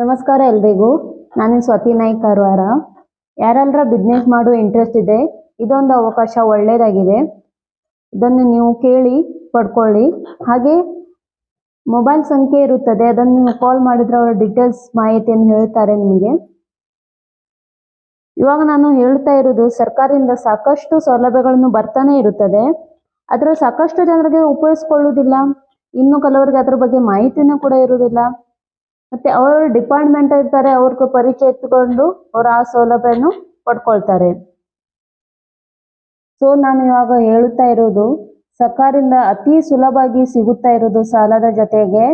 ನಮಸ್ಕಾರ ಎಲ್ರಿಗೂ. ನಾನು ಸ್ವತಿ ನಾಯ್ಕ ಕಾರವಾರ. ಯಾರೆಲ್ಲರ ಬಿಸ್ನೆಸ್ ಮಾಡೋ ಇಂಟ್ರೆಸ್ಟ್ ಇದೆ, ಇದೊಂದು ಅವಕಾಶ ಒಳ್ಳೆಯದಾಗಿದೆ ಇದನ್ನು ನೀವು ಕೇಳಿ ಪಡ್ಕೊಳ್ಳಿ. ಹಾಗೆ ಮೊಬೈಲ್ ಸಂಖ್ಯೆ ಇರುತ್ತದೆ, ಅದನ್ನು ಕಾಲ್ ಮಾಡಿದ್ರೆ ಅವರ ಡೀಟೇಲ್ಸ್ ಮಾಹಿತಿಯನ್ನು ಹೇಳ್ತಾರೆ ನಿಮಗೆ. ಇವಾಗ ನಾನು ಹೇಳ್ತಾ ಇರೋದು ಸರ್ಕಾರದಿಂದ ಸಾಕಷ್ಟು ಸೌಲಭ್ಯಗಳನ್ನು ಬರ್ತಾನೆ ಇರುತ್ತದೆ. ಅದರ ಸಾಕಷ್ಟು ಜನರಿಗೆ ಉಪಯೋಗಿಸ್ಕೊಳ್ಳುವುದಿಲ್ಲ. ಇನ್ನು ಕೆಲವರಿಗೆ ಅದರ ಬಗ್ಗೆ ಮಾಹಿತಿನೂ ಕೂಡ ಇರುವುದಿಲ್ಲ. ಮತ್ತೆ ಅವರ ಡಿಪಾರ್ಟ್ಮೆಂಟ್ ಇರ್ತಾರೆ, ಅವ್ರಿಗೆ ಪರಿಚಯ ಇಟ್ಟುಕೊಂಡು ಅವ್ರು ಆ ಸೌಲಭ್ಯನು ಪಡ್ಕೊಳ್ತಾರೆ. ಸೊ ನಾನು ಇವಾಗ ಹೇಳುತ್ತಾ ಇರೋದು, ಸರ್ಕಾರದಿಂದ ಅತಿ ಸುಲಭವಾಗಿ ಸಿಗುತ್ತಾ ಇರೋದು ಸಾಲದ ಜೊತೆಗೆ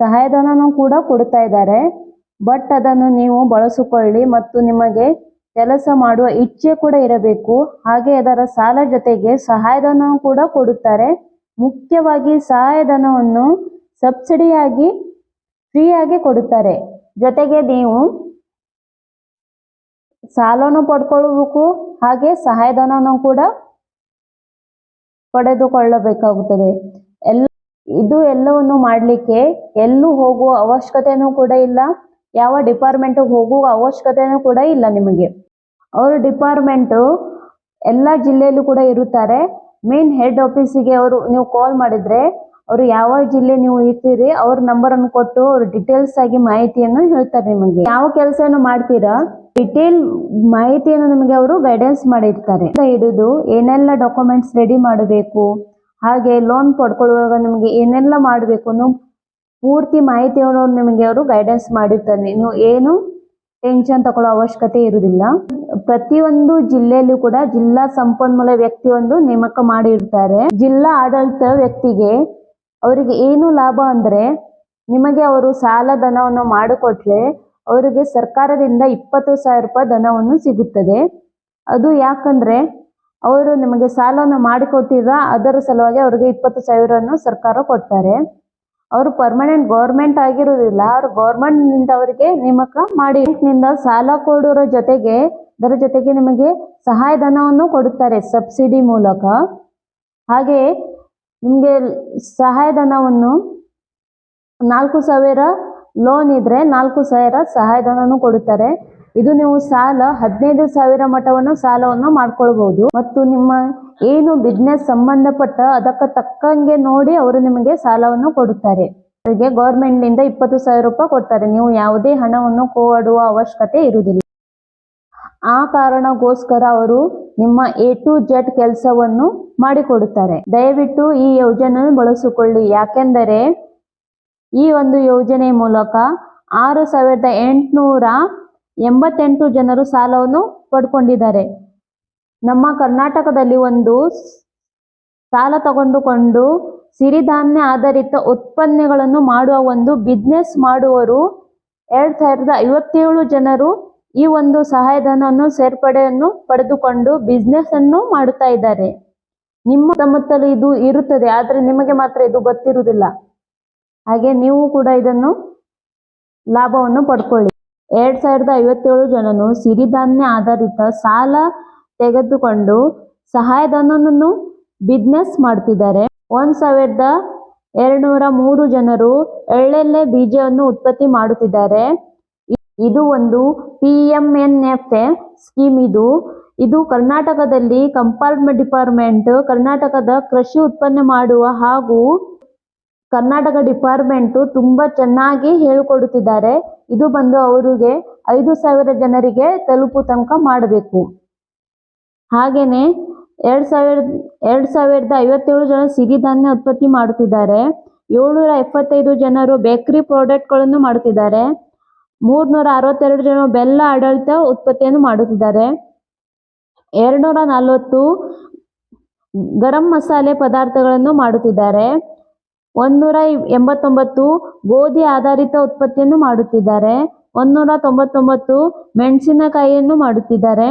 ಸಹಾಯಧನನೂ ಕೂಡ ಕೊಡ್ತಾ ಇದ್ದಾರೆ. ಬಟ್ ಅದನ್ನು ನೀವು ಬಳಸಿಕೊಳ್ಳಿ ಮತ್ತು ನಿಮಗೆ ಕೆಲಸ ಮಾಡುವ ಇಚ್ಛೆ ಕೂಡ ಇರಬೇಕು. ಹಾಗೆ ಅದರ ಸಾಲ ಜೊತೆಗೆ ಸಹಾಯಧನ ಕೂಡ ಕೊಡುತ್ತಾರೆ. ಮುಖ್ಯವಾಗಿ ಸಹಾಯಧನವನ್ನು ಸಬ್ಸಿಡಿಯಾಗಿ ಫ್ರೀಯಾಗಿ ಕೊಡುತ್ತಾರೆ. ಜೊತೆಗೆ ನೀವು ಸಾಲನು ಪಡ್ಕೊಳ್ಬೇಕು ಹಾಗೆ ಸಹಾಯಧನನೂ ಕೂಡ ಪಡೆದುಕೊಳ್ಳಬೇಕಾಗುತ್ತದೆ. ಎಲ್ಲ ಇದು ಎಲ್ಲವನ್ನು ಮಾಡಲಿಕ್ಕೆ ಎಲ್ಲೂ ಹೋಗುವ ಅವಶ್ಯಕತೆನೂ ಕೂಡ ಇಲ್ಲ. ಯಾವ ಡಿಪಾರ್ಟ್ಮೆಂಟಿಗೆ ಹೋಗುವ ಅವಶ್ಯಕತೆನೂ ಕೂಡ ಇಲ್ಲ ನಿಮಗೆ. ಅವರು ಡಿಪಾರ್ಟ್ಮೆಂಟು ಎಲ್ಲ ಜಿಲ್ಲೆಯಲ್ಲೂ ಕೂಡ ಇರುತ್ತಾರೆ. ಮೇನ್ ಹೆಡ್ ಆಫೀಸಿಗೆ ಅವರು ನೀವು ಕಾಲ್ ಮಾಡಿದರೆ ಅವರು ಯಾವ ಜಿಲ್ಲೆ ನೀವು ಇರ್ತೀರಿ, ಅವ್ರ ನಂಬರ್ ಅನ್ನು ಕೊಟ್ಟು ಅವ್ರ ಡೀಟೇಲ್ಸ್ ಆಗಿ ಮಾಹಿತಿಯನ್ನು ಹೇಳ್ತಾರೆ ನಿಮಗೆ. ಯಾವ ಕೆಲಸವನ್ನು ಮಾಡ್ತೀರಾ ಡಿಟೇಲ್ ಮಾಹಿತಿಯನ್ನು ನಿಮಗೆ ಅವರು ಗೈಡೆನ್ಸ್ ಮಾಡಿರ್ತಾರೆ. ಹಿಡಿದು ಏನೆಲ್ಲ ಡಾಕ್ಯುಮೆಂಟ್ಸ್ ರೆಡಿ ಮಾಡಬೇಕು, ಹಾಗೆ ಲೋನ್ ಪಡ್ಕೊಳ್ಳುವಾಗ ನಿಮಗೆ ಏನೆಲ್ಲ ಮಾಡಬೇಕು ಅನ್ನೋ ಪೂರ್ತಿ ಮಾಹಿತಿಯನ್ನು ನಿಮಗೆ ಅವರು ಗೈಡೆನ್ಸ್ ಮಾಡಿರ್ತಾರೆ. ನೀವು ಏನು ಟೆನ್ಷನ್ ತಗೊಳ್ಳೋ ಅವಶ್ಯಕತೆ ಇರುವುದಿಲ್ಲ. ಪ್ರತಿಯೊಂದು ಜಿಲ್ಲೆಯಲ್ಲೂ ಕೂಡ ಜಿಲ್ಲಾ ಸಂಪನ್ಮೂಲ ವ್ಯಕ್ತಿ ಒಂದು ನೇಮಕ ಮಾಡಿರ್ತಾರೆ. ಜಿಲ್ಲಾ ಆಡಳಿತ ವ್ಯಕ್ತಿಗೆ ಅವರಿಗೆ ಏನು ಲಾಭ ಅಂದ್ರೆ ನಿಮಗೆ ಅವರು ಸಾಲ ಧನವನ್ನು ಮಾಡಿಕೊಟ್ರೆ ಅವರಿಗೆ ಸರ್ಕಾರದಿಂದ ಇಪ್ಪತ್ತು ಸಾವಿರ ರೂಪಾಯಿ ಧನವನ್ನು ಸಿಗುತ್ತದೆ. ಅದು ಯಾಕಂದ್ರೆ ಅವರು ನಿಮಗೆ ಸಾಲವನ್ನು ಮಾಡಿಕೊಟ್ಟಿರ ಅದರ ಸಲುವಾಗಿ ಅವರಿಗೆ ಇಪ್ಪತ್ತು ಸಾವಿರವನ್ನು ಸರ್ಕಾರ ಕೊಡ್ತಾರೆ. ಅವರು ಪರ್ಮನೆಂಟ್ ಗೌರ್ಮೆಂಟ್ ಆಗಿರೋದಿಲ್ಲ ಅವರು ಗೌರ್ಮೆಂಟ್ನಿಂದ ಅವರಿಗೆ ನೇಮಕ ಮಾಡಿ, ನಿಂದ ಸಾಲ ಕೊಡೋರ ಜೊತೆಗೆ, ಅದರ ಜೊತೆಗೆ ನಿಮಗೆ ಸಹಾಯಧನವನ್ನು ಕೊಡುತ್ತಾರೆ ಸಬ್ಸಿಡಿ ಮೂಲಕ. ಹಾಗೆ ನಿಮಗೆ ಸಹಾಯಧನವನ್ನು ನಾಲ್ಕು ಸಾವಿರ ಲೋನ್ ಇದ್ರೆ ನಾಲ್ಕು ಸಾವಿರ ಸಹಾಯಧನನು ಕೊಡುತ್ತಾರೆ. ಇದು ನೀವು ಸಾಲ ಹದಿನೈದು ಸಾವಿರ ಮಟ್ಟವನ್ನು ಸಾಲವನ್ನು ಮಾಡ್ಕೊಳ್ಬಹುದು. ಮತ್ತು ನಿಮ್ಮ ಏನು ಬಿಸ್ನೆಸ್ ಸಂಬಂಧಪಟ್ಟ ಅದಕ್ಕೆ ತಕ್ಕಂಗೆ ನೋಡಿ ಅವರು ನಿಮಗೆ ಸಾಲವನ್ನು ಕೊಡುತ್ತಾರೆ. ಅವರಿಗೆ ಗೌರ್ಮೆಂಟ್ನಿಂದ ಇಪ್ಪತ್ತು ಸಾವಿರ ರೂಪಾಯಿ ಕೊಡ್ತಾರೆ. ನೀವು ಯಾವುದೇ ಹಣವನ್ನು ಕೊಡುವ ಅವಶ್ಯಕತೆ ಇರುವುದಿಲ್ಲ. ಆ ಕಾರಣಗೋಸ್ಕರ ಅವರು ನಿಮ್ಮ ಎ ಟು ಜೆಡ್ ಕೆಲಸವನ್ನು ಮಾಡಿಕೊಡುತ್ತಾರೆ. ದಯವಿಟ್ಟು ಈ ಯೋಜನೆ ಬಳಸಿಕೊಳ್ಳಿ. ಯಾಕೆಂದರೆ ಈ ಒಂದು ಯೋಜನೆ ಮೂಲಕ ಆರು ಸಾವಿರದ ಎಂಟುನೂರ ಎಂಬತ್ತೆಂಟು ಜನರು ಸಾಲವನ್ನು ಪಡ್ಕೊಂಡಿದ್ದಾರೆ. ನಮ್ಮ ಕರ್ನಾಟಕದಲ್ಲಿ ಒಂದು ಸಾಲ ತಗೊಂಡುಕೊಂಡು ಸಿರಿಧಾನ್ಯ ಆಧಾರಿತ ಉತ್ಪನ್ನಗಳನ್ನು ಮಾಡುವ ಒಂದು ಬಿಸ್ನೆಸ್ ಮಾಡುವರು ಎರಡು ಸಾವಿರದ ಐವತ್ತೇಳು ಜನರು ಈ ಒಂದು ಸಹಾಯಧನವನ್ನು, ಸೇರ್ಪಡೆಯನ್ನು ಪಡೆದುಕೊಂಡು ಬಿಸ್ನೆಸ್ ಅನ್ನು ಮಾಡುತ್ತಾ ಇದ್ದಾರೆ. ನಿಮ್ಮ ಸುತ್ತಮುತ್ತಲು ಇದು ಇರುತ್ತದೆ, ಆದರೆ ನಿಮಗೆ ಮಾತ್ರ ಇದು ಗೊತ್ತಿರುವುದಿಲ್ಲ. ಹಾಗೆ ನೀವು ಕೂಡ ಇದನ್ನು ಲಾಭವನ್ನು ಪಡ್ಕೊಳ್ಳಿ. ಎರಡ್ ಸಾವಿರದ ಐವತ್ತೇಳು ಜನನು ಸಿರಿಧಾನ್ಯ ಆಧಾರಿತ ಸಾಲ ತೆಗೆದುಕೊಂಡು ಸಹಾಯಧನವನ್ನು ಬಿಸ್ನೆಸ್ ಮಾಡ್ತಿದ್ದಾರೆ. ಒಂದ್ ಸಾವಿರದ ಎರಡ್ನೂರ ಮೂರು ಜನರು ಎಳ್ಳೆಣ್ಣೆ ಬೀಜವನ್ನು ಉತ್ಪತ್ತಿ ಮಾಡುತ್ತಿದ್ದಾರೆ. ಇದು ಒಂದು P M N F scheme ಇದು. ಇದು ಕರ್ನಾಟಕದಲ್ಲಿ ಕಂಪಾರ್ಟ್ಮೆಂಟ್ ಡಿಪಾರ್ಟ್ಮೆಂಟ್ ಕರ್ನಾಟಕದ ಕೃಷಿ ಉತ್ಪನ್ನ ಮಾಡುವ ಹಾಗೂ ಕರ್ನಾಟಕ ಡಿಪಾರ್ಟ್ಮೆಂಟ್ ತುಂಬಾ ಚೆನ್ನಾಗಿ ಹೇಳಿಕೊಡುತ್ತಿದ್ದಾರೆ. ಇದು ಬಂದು ಅವರಿಗೆ ಐದು ಸಾವಿರ ಜನರಿಗೆ ತಲುಪು ತನಕ ಮಾಡಬೇಕು. ಹಾಗೇನೆ ಎರಡ್ ಸಾವಿರದ ಎರಡ್ ಸಾವಿರದ ಐವತ್ತೇಳು ಜನ ಸಿರಿಧಾನ್ಯ ಉತ್ಪತ್ತಿ ಮಾಡುತ್ತಿದ್ದಾರೆ. ಏಳ್ನೂರ ಎಪ್ಪತ್ತೈದು ಜನರು ಬೇಕರಿ ಪ್ರಾಡಕ್ಟ್ಗಳನ್ನು ಮಾಡುತ್ತಿದ್ದಾರೆ. ಮೂರ್ನೂರ ಅರವತ್ತೆರಡು ಜನ ಬೆಲ್ಲ ಆಡಳಿತ ಉತ್ಪತ್ತಿಯನ್ನು ಮಾಡುತ್ತಿದ್ದಾರೆ. ಎರಡ್ನೂರ ನಲವತ್ತು ಗರಂ ಮಸಾಲೆ ಪದಾರ್ಥಗಳನ್ನು ಮಾಡುತ್ತಿದ್ದಾರೆ. ಒಂದೂರ ಎಂಬತ್ತೊಂಬತ್ತು ಗೋಧಿ ಆಧಾರಿತ ಉತ್ಪತ್ತಿಯನ್ನು ಮಾಡುತ್ತಿದ್ದಾರೆ. ಒಂದೂರ ತೊಂಬತ್ತೊಂಬತ್ತು ಮೆಣಸಿನಕಾಯಿಯನ್ನು ಮಾಡುತ್ತಿದ್ದಾರೆ.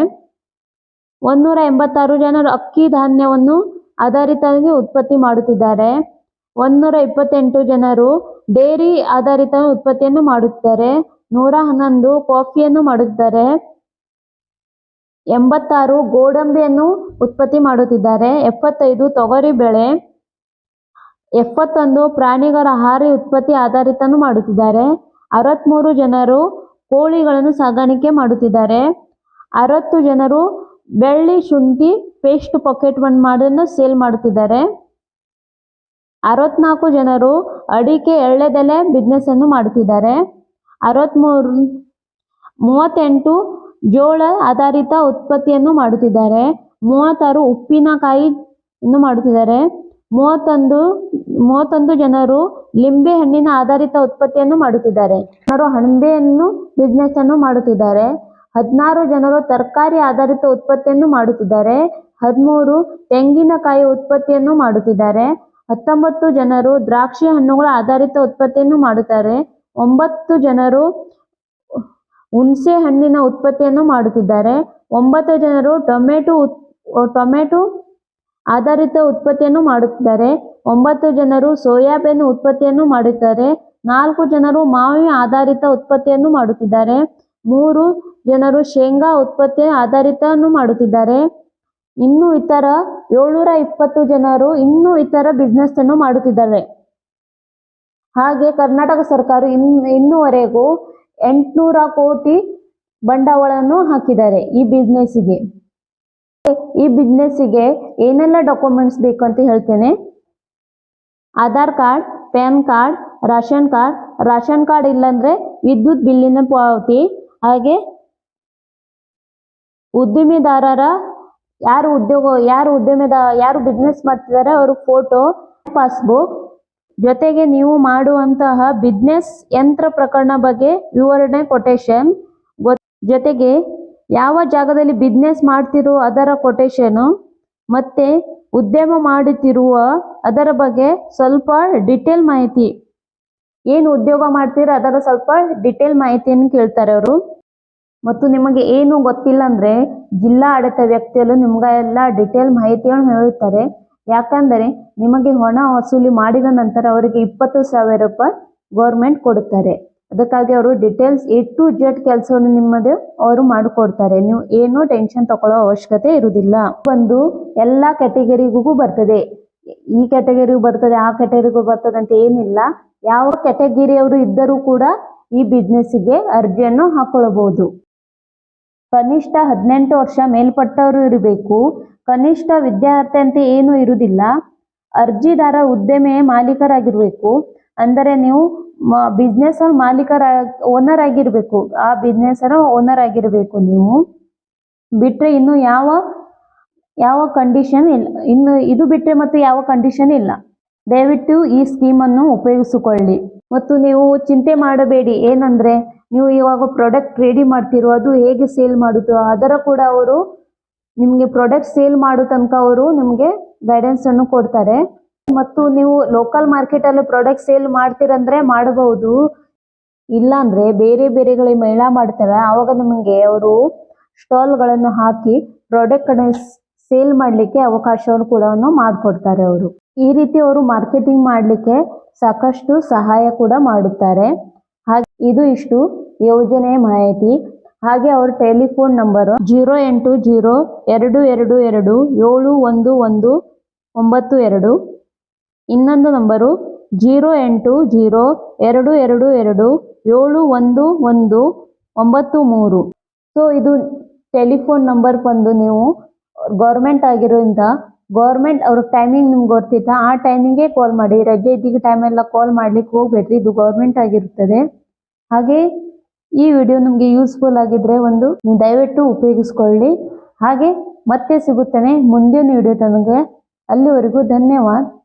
ಒಂದೂರ ಎಂಬತ್ತಾರು ಜನರು ಅಕ್ಕಿ ಧಾನ್ಯವನ್ನು ಆಧಾರಿತವಾಗಿ ಉತ್ಪತ್ತಿ ಮಾಡುತ್ತಿದ್ದಾರೆ. ಒಂದೂರ ಇಪ್ಪತ್ತೆಂಟು ಜನರು ಡೇರಿ ಆಧಾರಿತ ಉತ್ಪತ್ತಿಯನ್ನು ಮಾಡುತ್ತಾರೆ ನೂರ ಹನ್ನೊಂದು ಕಾಫಿಯನ್ನು ಮಾಡುತ್ತಿದ್ದಾರೆ. ಎಂಬತ್ತಾರು ಗೋಡಂಬಿಯನ್ನು ಉತ್ಪತ್ತಿ ಮಾಡುತ್ತಿದ್ದಾರೆ. ಎಪ್ಪತ್ತೈದು ತೊಗರಿ ಬೆಳೆ, ಎಪ್ಪತ್ತೊಂದು ಪ್ರಾಣಿಗಳ ಆಹಾರ ಉತ್ಪತ್ತಿ ಆಧಾರಿತನು ಮಾಡುತ್ತಿದ್ದಾರೆ. ಅರವತ್ತ್ಮೂರು ಜನರು ಕೋಳಿಗಳನ್ನು ಸಾಗಾಣಿಕೆ ಮಾಡುತ್ತಿದ್ದಾರೆ. ಅರವತ್ತು ಜನರು ಬೆಳ್ಳಿ ಶುಂಠಿ ಪೇಸ್ಟ್ ಪಾಕೆಟ್ ಒಂದು ಮಾಡನ್ನು ಸೇಲ್ ಮಾಡುತ್ತಿದ್ದಾರೆ. ಅರವತ್ನಾಲ್ಕು ಜನರು ಅಡಿಕೆ ಎಳ್ಳೆದೆಲೆ ಬಿಸ್ನೆಸ್ ಅನ್ನು ಮಾಡುತ್ತಿದ್ದಾರೆ. ಅರವತ್ತ್ಮೂರು ಮೂವತ್ತೆಂಟು ಜೋಳ ಆಧಾರಿತ ಉತ್ಪತ್ತಿಯನ್ನು ಮಾಡುತ್ತಿದ್ದಾರೆ. ಮೂವತ್ತಾರು ಉಪ್ಪಿನಕಾಯಿ ಅನ್ನು ಮಾಡುತ್ತಿದ್ದಾರೆ. ಮೂವತ್ತೊಂದು ಮೂವತ್ತೊಂದು ಜನರು ಲಿಂಬೆ ಹಣ್ಣಿನ ಆಧಾರಿತ ಉತ್ಪತ್ತಿಯನ್ನು ಮಾಡುತ್ತಿದ್ದಾರೆ. ಜನರು ಹಣಬೆಯನ್ನು ಬಿಸ್ನೆಸ್ ಅನ್ನು ಮಾಡುತ್ತಿದ್ದಾರೆ. ಹದಿನಾರು ಜನರು ತರಕಾರಿ ಆಧಾರಿತ ಉತ್ಪತ್ತಿಯನ್ನು ಮಾಡುತ್ತಿದ್ದಾರೆ. ಹದಿಮೂರು ತೆಂಗಿನಕಾಯಿ ಉತ್ಪತ್ತಿಯನ್ನು ಮಾಡುತ್ತಿದ್ದಾರೆ. ಹತ್ತೊಂಬತ್ತು ಜನರು ದ್ರಾಕ್ಷಿ ಹಣ್ಣುಗಳ ಆಧಾರಿತ ಉತ್ಪತ್ತಿಯನ್ನು ಮಾಡುತ್ತಾರೆ. ಒಂಬತ್ತು ಜನರು ಹುಣಸೆ ಹಣ್ಣಿನ ಉತ್ಪತ್ತಿಯನ್ನು ಮಾಡುತ್ತಿದ್ದಾರೆ. ಒಂಬತ್ತು ಜನರು ಟೊಮೆಟೊ ಉತ್, ಟೊಮೆಟೊ ಆಧಾರಿತ ಉತ್ಪತ್ತಿಯನ್ನು ಮಾಡುತ್ತಿದ್ದಾರೆ. ಒಂಬತ್ತು ಜನರು ಸೋಯಾಬೀನ್ ಉತ್ಪತ್ತಿಯನ್ನು ಮಾಡುತ್ತಾರೆ ನಾಲ್ಕು ಜನರು ಮಾವಿನ ಆಧಾರಿತ ಉತ್ಪತ್ತಿಯನ್ನು ಮಾಡುತ್ತಿದ್ದಾರೆ. ಮೂರು ಜನರು ಶೇಂಗಾ ಉತ್ಪತ್ತಿ ಆಧಾರಿತವನ್ನು ಮಾಡುತ್ತಿದ್ದಾರೆ. ಇನ್ನು ಇತರ ಏಳ್ನೂರ ಇಪ್ಪತ್ತು ಜನರು ಇನ್ನೂ ಇತರ ಬಿಸ್ನೆಸ್ ಅನ್ನು ಮಾಡುತ್ತಿದ್ದಾರೆ. ಹಾಗೆ ಕರ್ನಾಟಕ ಸರ್ಕಾರ ಇನ್, ಇನ್ನುವರೆಗೂ ಎಂಟುನೂರ ಕೋಟಿ ಬಂಡವಾಳವನ್ನು ಹಾಕಿದ್ದಾರೆ ಈ ಬಿಸ್ನೆಸ್ಸಿಗೆ. ಈ ಬಿಸ್ನೆಸ್ಸಿಗೆ ಏನೆಲ್ಲ ಡಾಕ್ಯುಮೆಂಟ್ಸ್ ಬೇಕು ಅಂತ ಹೇಳ್ತೇನೆ. Aadhaar card, pan card, ration card ration card ಇಲ್ಲಾಂದ್ರೆ ವಿದ್ಯುತ್ ಬಿಲ್ಲಿನ ಪಾವತಿ, ಹಾಗೆ ಉದ್ದಿಮೆದಾರರ ಯಾರು ಉದ್ಯೋಗ, ಯಾರು ಉದ್ಯಮದ, ಯಾರು ಬಿಸ್ನೆಸ್ ಮಾಡ್ತಿದ್ದಾರೆ, ಅವ್ರ ಫೋಟೋ, ಪಾಸ್ಬುಕ್ ಜೊತೆಗೆ ನೀವು ಮಾಡುವಂತಹ ಬಿಸ್ನೆಸ್ ಯಂತ್ರ ಪ್ರಕರಣ ಬಗ್ಗೆ ವಿವರಣೆ ಕೊಟೇಶನ್ ಜೊತೆಗೆ ಯಾವ ಜಾಗದಲ್ಲಿ ಬಿಸ್ನೆಸ್ ಮಾಡ್ತಿರೋ ಅದರ ಕೊಟೇಶನು ಮತ್ತೆ ಉದ್ಯಮ ಮಾಡುತ್ತಿರುವ ಅದರ ಬಗ್ಗೆ ಸ್ವಲ್ಪ ಡಿಟೇಲ್ ಮಾಹಿತಿ. ಏನು ಉದ್ಯೋಗ ಮಾಡ್ತೀರ ಅದರ ಸ್ವಲ್ಪ ಡಿಟೇಲ್ ಮಾಹಿತಿಯನ್ನು ಕೇಳ್ತಾರೆ ಅವರು. ಮತ್ತು ನಿಮಗೆ ಏನು ಗೊತ್ತಿಲ್ಲ ಅಂದ್ರೆ ಜಿಲ್ಲಾ ಆಡಳಿತ ವ್ಯಕ್ತಿಯಲ್ಲೂ ನಿಮ್ಗೆ ಎಲ್ಲ ಡಿಟೇಲ್ ಮಾಹಿತಿಯನ್ನು ಹೇಳುತ್ತಾರೆ. ಯಾಕಂದರೆ ನಿಮಗೆ ಹಣ ವಸೂಲಿ ಮಾಡಿದ ನಂತರ ಅವರಿಗೆ ಇಪ್ಪತ್ತು ಸಾವಿರ ರೂಪಾಯಿ ಗೌರ್ಮೆಂಟ್ ಕೊಡುತ್ತಾರೆ. ಅದಕ್ಕಾಗಿ ಅವರು ಡಿಟೇಲ್ಸ್ ಎ ಟು ಜೆಡ್ ಕೆಲಸವನ್ನು ನಿಮ್ಮದು ಅವರು ಮಾಡಿಕೊಡ್ತಾರೆ. ನೀವು ಏನೂ ಟೆನ್ಷನ್ ತಗೊಳ್ಳೋ ಅವಶ್ಯಕತೆ ಇರುವುದಿಲ್ಲ. ಒಂದು, ಎಲ್ಲ ಕ್ಯಾಟಗರಿಗೂ ಬರ್ತದೆ. ಈ ಕ್ಯಾಟಗರಿಗೂ ಬರ್ತದೆ, ಆ ಕ್ಯಾಟಗರಿಗೂ ಬರ್ತದೆ ಅಂತ ಏನಿಲ್ಲ. ಯಾವ ಕ್ಯಾಟಗರಿಯವರು ಇದ್ದರೂ ಕೂಡ ಈ ಬಿಸ್ನೆಸ್ಸಿಗೆ ಅರ್ಜಿಯನ್ನು ಹಾಕೊಳ್ಳಬಹುದು ಕನಿಷ್ಠ ಹದಿನೆಂಟು ವರ್ಷ ಮೇಲ್ಪಟ್ಟವರು ಇರಬೇಕು. ಕನಿಷ್ಠ ವಿದ್ಯಾರ್ಥಿ ಅಂತ ಏನು ಇರುವುದಿಲ್ಲ. ಅರ್ಜಿದಾರ ಉದ್ಯಮೆ ಮಾಲೀಕರಾಗಿರಬೇಕು. ಅಂದರೆ ನೀವು ಬಿಸ್ನೆಸ್ ಮಾಲೀಕರ ಓನರ್ ಆಗಿರಬೇಕು. ಆ ಬಿಸ್ನೆಸ್ ಓನರ್ ಆಗಿರಬೇಕು ನೀವು. ಬಿಟ್ರೆ ಇನ್ನು ಯಾವ ಯಾವ ಕಂಡೀಷನ್ ಇಲ್ಲ ಇನ್ನು ಇದು ಬಿಟ್ರೆ ಮತ್ತು ಯಾವ ಕಂಡೀಷನ್ ಇಲ್ಲ. ದಯವಿಟ್ಟು ಈ ಸ್ಕೀಮನ್ನು ಉಪಯೋಗಿಸಿಕೊಳ್ಳಿ. ಮತ್ತು ನೀವು ಚಿಂತೆ ಮಾಡಬೇಡಿ. ಏನಂದ್ರೆ ನೀವು ಇವಾಗ ಪ್ರಾಡಕ್ಟ್ ರೆಡಿ ಮಾಡ್ತಿರೋ ಅದು ಹೇಗೆ ಸೇಲ್ ಮಾಡುತ್ತೋ ಅದರ ಕೂಡ ಅವರು ನಿಮಗೆ ಪ್ರಾಡಕ್ಟ್ ಸೇಲ್ ಮಾಡೋ ತನಕ ಅವರು ನಿಮಗೆ ಗೈಡೆನ್ಸ್ ಅನ್ನು ಕೊಡ್ತಾರೆ. ಮತ್ತು ನೀವು ಲೋಕಲ್ ಮಾರ್ಕೆಟಲ್ಲಿ ಪ್ರಾಡಕ್ಟ್ ಸೇಲ್ ಮಾಡ್ತೀರಂದ್ರೆ ಮಾಡಬಹುದು ಇಲ್ಲಾಂದ್ರೆ ಬೇರೆ ಬೇರೆಗಳಿಗೆ ಮೇಳ ಮಾಡ್ತಾರೆ. ಆವಾಗ ನಿಮಗೆ ಅವರು ಸ್ಟಾಲ್ಗಳನ್ನು ಹಾಕಿ ಪ್ರಾಡಕ್ಟ್ ಸೇಲ್ ಮಾಡಲಿಕ್ಕೆ ಅವಕಾಶವನ್ನು ಕೂಡ ಮಾಡಿಕೊಡ್ತಾರೆ ಅವರು. ಈ ರೀತಿ ಅವರು ಮಾರ್ಕೆಟಿಂಗ್ ಮಾಡಲಿಕ್ಕೆ ಸಾಕಷ್ಟು ಸಹಾಯ ಕೂಡ ಮಾಡುತ್ತಾರೆ. ಇದು ಇಷ್ಟು ಯೋಜನೆ ಮಾಹಿತಿ. ಹಾಗೆ ಅವ್ರ ಟೆಲಿಫೋನ್ ನಂಬರ್ ಜೀರೋ ಎಂಟು ಜೀರೋ ಎರಡು ಎರಡು ಎರಡು ಏಳು ಒಂದು ಒಂದು ಒಂಬತ್ತು ಎರಡು. ಇನ್ನೊಂದು ನಂಬರು ಜೀರೋ ಎಂಟು ಜೀರೋ ಎರಡು ಎರಡು ಎರಡು ಏಳು ಒಂದು ಒಂದು ಒಂಬತ್ತು ಮೂರು. ಸೊ ಇದು ಟೆಲಿಫೋನ್ ನಂಬರ್ ಬಂದು ನೀವು ಗೌರ್ಮೆಂಟ್ ಆಗಿರೋದ್ರಿಂದ ಗೌರ್ಮೆಂಟ್ ಅವ್ರ ಟೈಮಿಂಗ್ ನಿಮ್ಗೆ ಗೊತ್ತಿತ್ತ? ಆ ಟೈಮಿಂಗೇ ಕಾಲ್ ಮಾಡಿ. ರಜೆ ಇದ್ದಿಗೆ ಟೈಮೆಲ್ಲ ಕಾಲ್ ಮಾಡ್ಲಿಕ್ಕೆ ಹೋಗ್ಬೇಡ್ರಿ. ಇದು ಗೌರ್ಮೆಂಟ್ ಆಗಿರುತ್ತದೆ. ಹಾಗೆ ಈ ವಿಡಿಯೋ ನಿಮಗೆ ಯೂಸ್ಫುಲ್ ಆಗಿದ್ರೆ ಒಂದು ದಯವಿಟ್ಟು ಉಪಯೋಗಿಸ್ಕೊಳ್ಳಿ. ಹಾಗೆ ಮತ್ತೆ ಸಿಗುತ್ತೇನೆ ಮುಂದಿನ ವಿಡಿಯೋ ತನಗೆ. ಅಲ್ಲಿವರೆಗೂ ಧನ್ಯವಾದ.